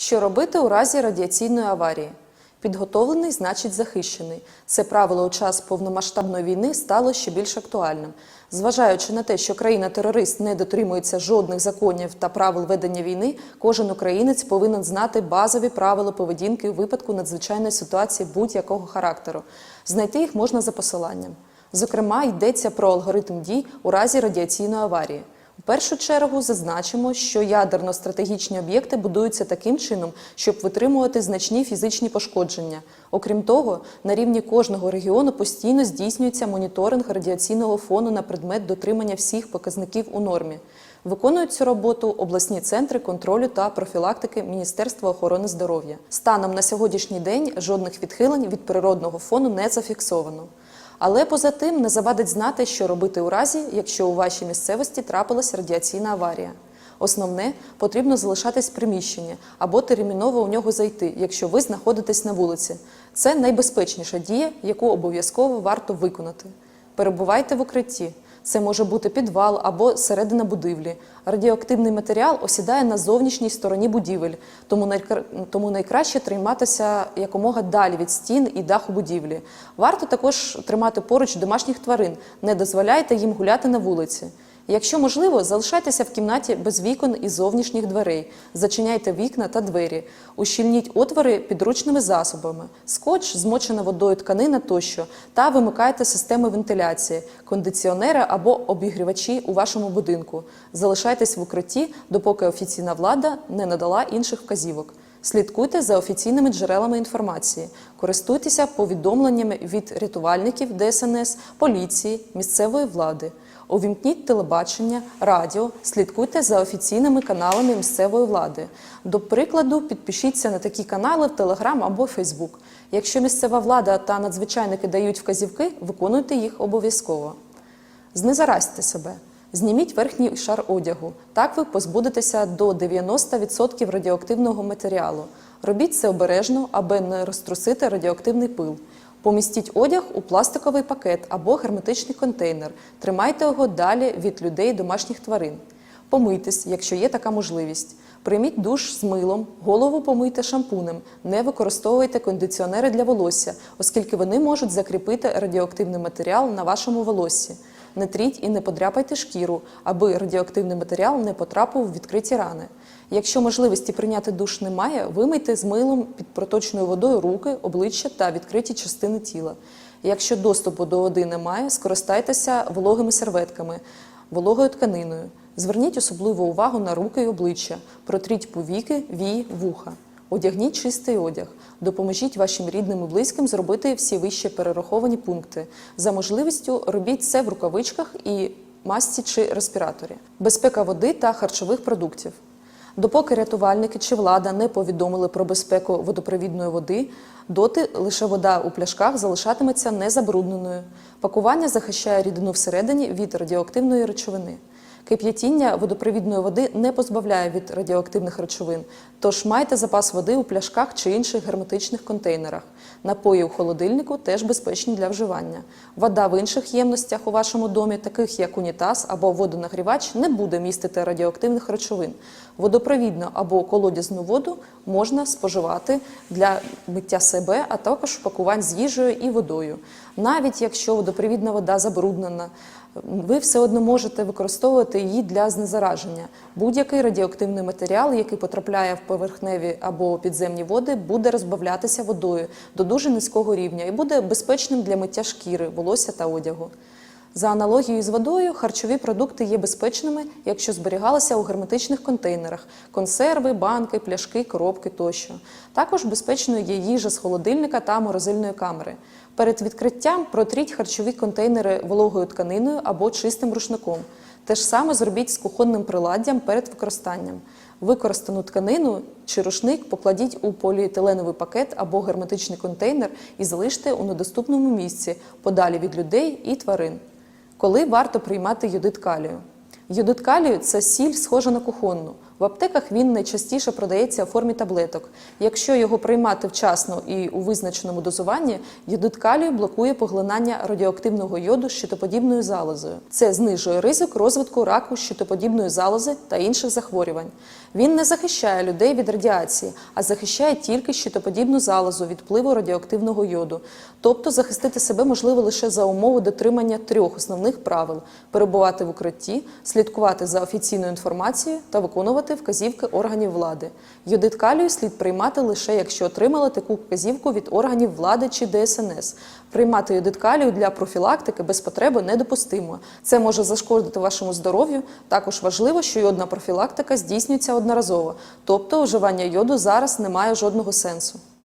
Що робити у разі радіаційної аварії? Підготовлений значить захищений. Це правило у час повномасштабної війни стало ще більш актуальним. Зважаючи на те, що країна-терорист не дотримується жодних законів та правил ведення війни, кожен українець повинен знати базові правила поведінки у випадку надзвичайної ситуації будь-якого характеру. Знайти їх можна за посиланням. Зокрема, йдеться про алгоритм дій у разі радіаційної аварії. У першу чергу зазначимо, що ядерно-стратегічні об'єкти будуються таким чином, щоб витримувати значні фізичні пошкодження. Окрім того, на рівні кожного регіону постійно здійснюється моніторинг радіаційного фону на предмет дотримання всіх показників у нормі. Виконують цю роботу обласні центри контролю та профілактики Міністерства охорони здоров'я. Станом на сьогоднішній день жодних відхилень від природного фону не зафіксовано. Але поза тим не завадить знати, що робити у разі, якщо у вашій місцевості трапилась радіаційна аварія. Основне потрібно залишатись в приміщенні або терміново у нього зайти, якщо ви знаходитесь на вулиці. Це найбезпечніша дія, яку обов'язково варто виконати. Перебувайте в укритті. Це може бути підвал або середина будівлі. Радіоактивний матеріал осідає на зовнішній стороні будівель, тому, найкра... тому найкраще триматися якомога далі від стін і даху будівлі. Варто також тримати поруч домашніх тварин, не дозволяйте їм гуляти на вулиці. Якщо можливо, залишайтеся в кімнаті без вікон і зовнішніх дверей, зачиняйте вікна та двері, ущільніть отвори підручними засобами, скотч, змочена водою тканина тощо, та вимикайте системи вентиляції, кондиціонери або обігрівачі у вашому будинку. Залишайтесь в укритті, допоки офіційна влада не надала інших вказівок. Слідкуйте за офіційними джерелами інформації, користуйтеся повідомленнями від рятувальників ДСНС, поліції, місцевої влади. Увімкніть телебачення, радіо, слідкуйте за офіційними каналами місцевої влади. До прикладу, підпишіться на такі канали в Телеграм або Фейсбук. Якщо місцева влада та надзвичайники дають вказівки, виконуйте їх обов'язково. Знезаразьте себе. Зніміть верхній шар одягу. Так ви позбудетеся до 90% радіоактивного матеріалу. Робіть це обережно, аби не розтрусити радіоактивний пил. Помістіть одяг у пластиковий пакет або герметичний контейнер. Тримайте його далі від людей домашніх тварин. Помийтесь, якщо є така можливість. Прийміть душ з милом, голову помийте шампунем. Не використовуйте кондиціонери для волосся, оскільки вони можуть закріпити радіоактивний матеріал на вашому волоссі. Не тріть і не подряпайте шкіру, аби радіоактивний матеріал не потрапив у відкриті рани. Якщо можливості прийняти душ немає, вимийте з милом під проточною водою руки, обличчя та відкриті частини тіла. Якщо доступу до води немає, скористайтеся вологими серветками, вологою тканиною. Зверніть особливу увагу на руки і обличчя, протріть повіки, вії, вуха. Одягніть чистий одяг, допоможіть вашим рідним і близьким зробити всі вище перераховані пункти. За можливістю робіть це в рукавичках і масці чи респіраторі. Безпека води та харчових продуктів. Допоки рятувальники чи влада не повідомили про безпеку водопровідної води, доти лише вода у пляшках залишатиметься незабрудненою. Пакування захищає рідину всередині від радіоактивної речовини. Кип'ятіння водопровідної води не позбавляє від радіоактивних речовин, тож майте запас води у пляшках чи інших герметичних контейнерах. Напої у холодильнику теж безпечні для вживання. Вода в інших ємностях у вашому домі, таких як унітаз або водонагрівач, не буде містити радіоактивних речовин. Водопровідну або колодязну воду можна споживати для миття себе, а також пакувань з їжею і водою. Навіть якщо водопровідна вода забруднена, ви все одно можете використовувати її для знезараження. Будь-який радіоактивний матеріал, який потрапляє в поверхневі або підземні води, буде розбавлятися водою до дуже низького рівня і буде безпечним для миття шкіри, волосся та одягу. За аналогією з водою, харчові продукти є безпечними, якщо зберігалися у герметичних контейнерах консерви, банки, пляшки, коробки тощо. Також безпечною є їжа з холодильника та морозильної камери. Перед відкриттям протріть харчові контейнери вологою тканиною або чистим рушником. Те ж саме зробіть з кухонним приладдям перед використанням. Використану тканину чи рушник покладіть у поліетиленовий пакет або герметичний контейнер і залиште у недоступному місці, подалі від людей і тварин. Коли варто приймати йодит калію? Йодит калію це сіль, схожа на кухонну. В аптеках він найчастіше продається у формі таблеток. Якщо його приймати вчасно і у визначеному дозуванні, йодит калію блокує поглинання радіоактивного йоду щитоподібною залозою. Це знижує ризик розвитку раку щитоподібної залози та інших захворювань. Він не захищає людей від радіації, а захищає тільки щитоподібну залозу від впливу радіоактивного йоду. Тобто захистити себе можливо лише за умови дотримання трьох основних правил: перебувати в укритті, слідкувати за офіційною інформацією та виконувати вказівки органів влади. Йодит калію слід приймати лише якщо отримали таку вказівку від органів влади чи ДСНС. Приймати йодит калію для профілактики без потреби недопустимо. Це може зашкодити вашому здоров'ю. Також важливо, що йодна профілактика здійснюється одноразово, тобто вживання йоду зараз не має жодного сенсу.